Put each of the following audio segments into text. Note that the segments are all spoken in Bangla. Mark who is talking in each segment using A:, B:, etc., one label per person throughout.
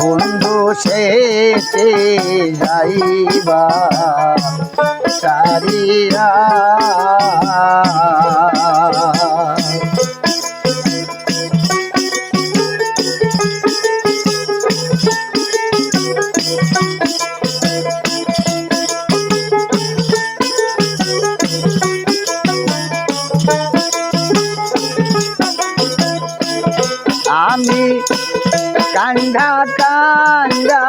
A: বন্ধু সেতে যাইবা সারিয়া আমি কান্দা কান্দা।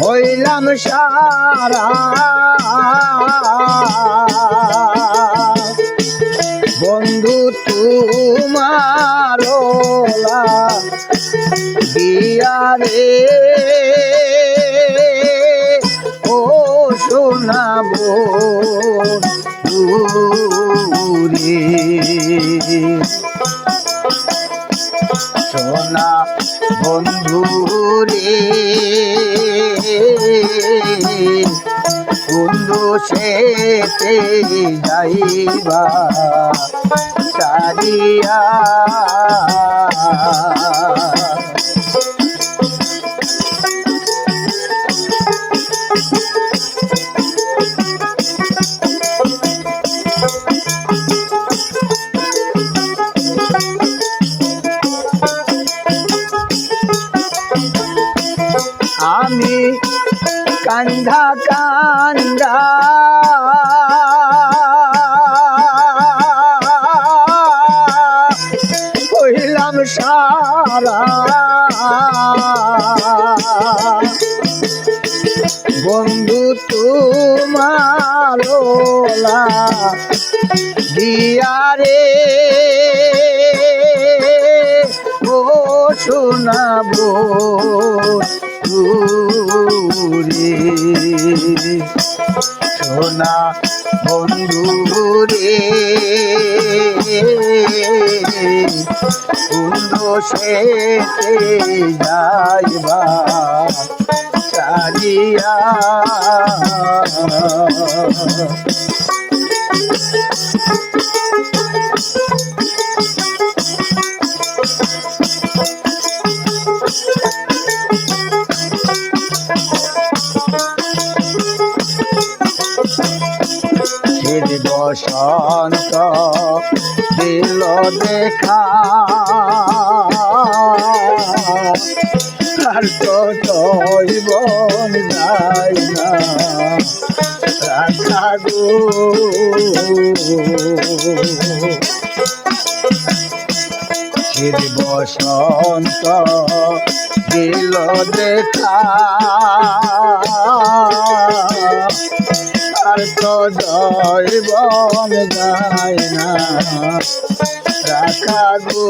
A: হইলাম সারা। বন্ধু তোমার দিয়ারে ও শোনাবো। দূরে সোনা বন্ধু রে বন্ধু সেতে যাইবা সারিয়া কান্দা কান্দা হইলাম সারা বন্ধু তোমার দিয়ারে ও শোনাবো দূরে সোনা বন্ধু রে বন্ধু সেতে যাইবা চারিয়া শির বসন্ত দিল দেখা। আর যায় না বসন্ত দিল দেখা। আর তো জৈবন যায় না রাখা গো।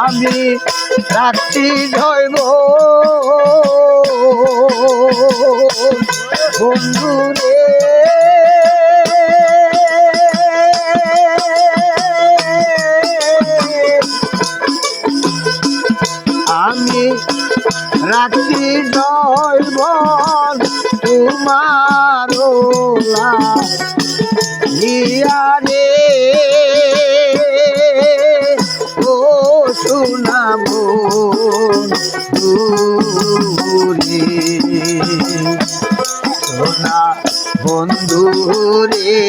A: আমি রাখছি জৈব বন্ধু রে ও শোনাবো দূরে। সোনা বন্ধু রে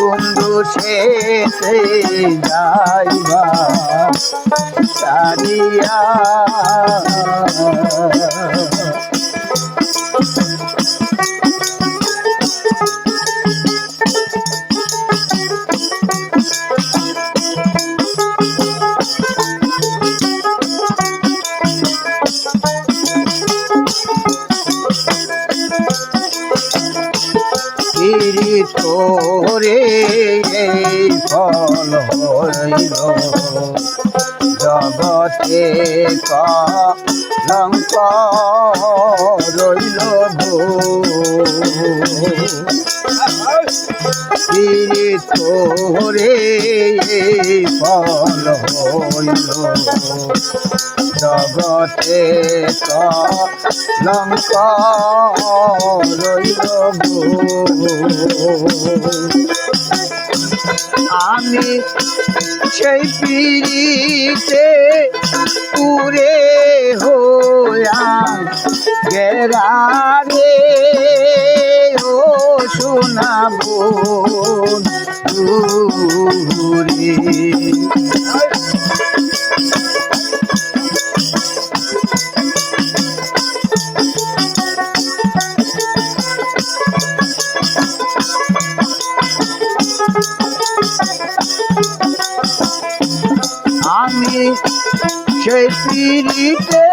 A: বন্ধু শেষে যাইবা সারিয়া। তোরে এই ফল হইল। জগতে কলঙ্ক রইল গো তীর্থরে ফল হইল জগতে কলঙ্ক রইল আমি সেই পিড়িতে পুরে গেরারে ও শোনাবো দূরে। আমি সেই পিড়িতে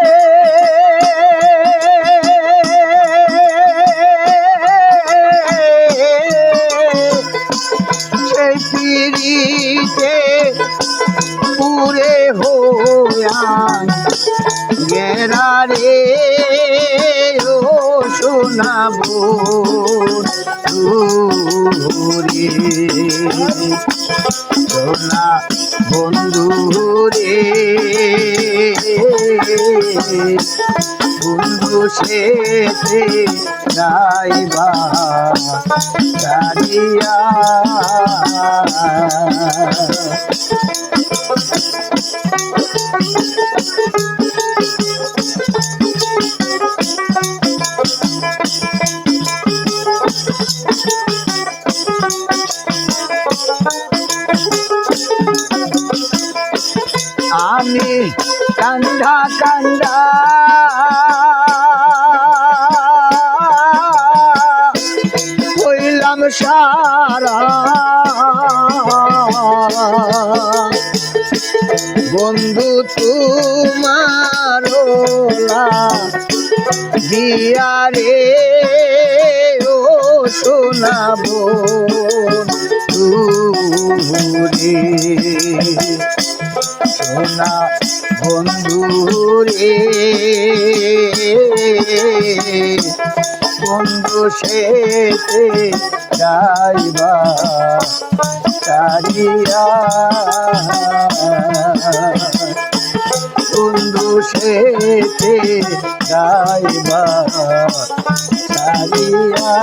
A: পিড়িতে পুরে হোয়া গেরারে ও শোনাবো রে সোনা বন্ধু রে শেষে যাইবা দাঁড়িয়া। আমি কান্দা কান্দা বন্ধু তোমার দিয়ারে ও শোনাব রে। বন্ধু রে। বন্ধু শেষে যাইবা বন্ধু শেষে যাইবা চারিয়া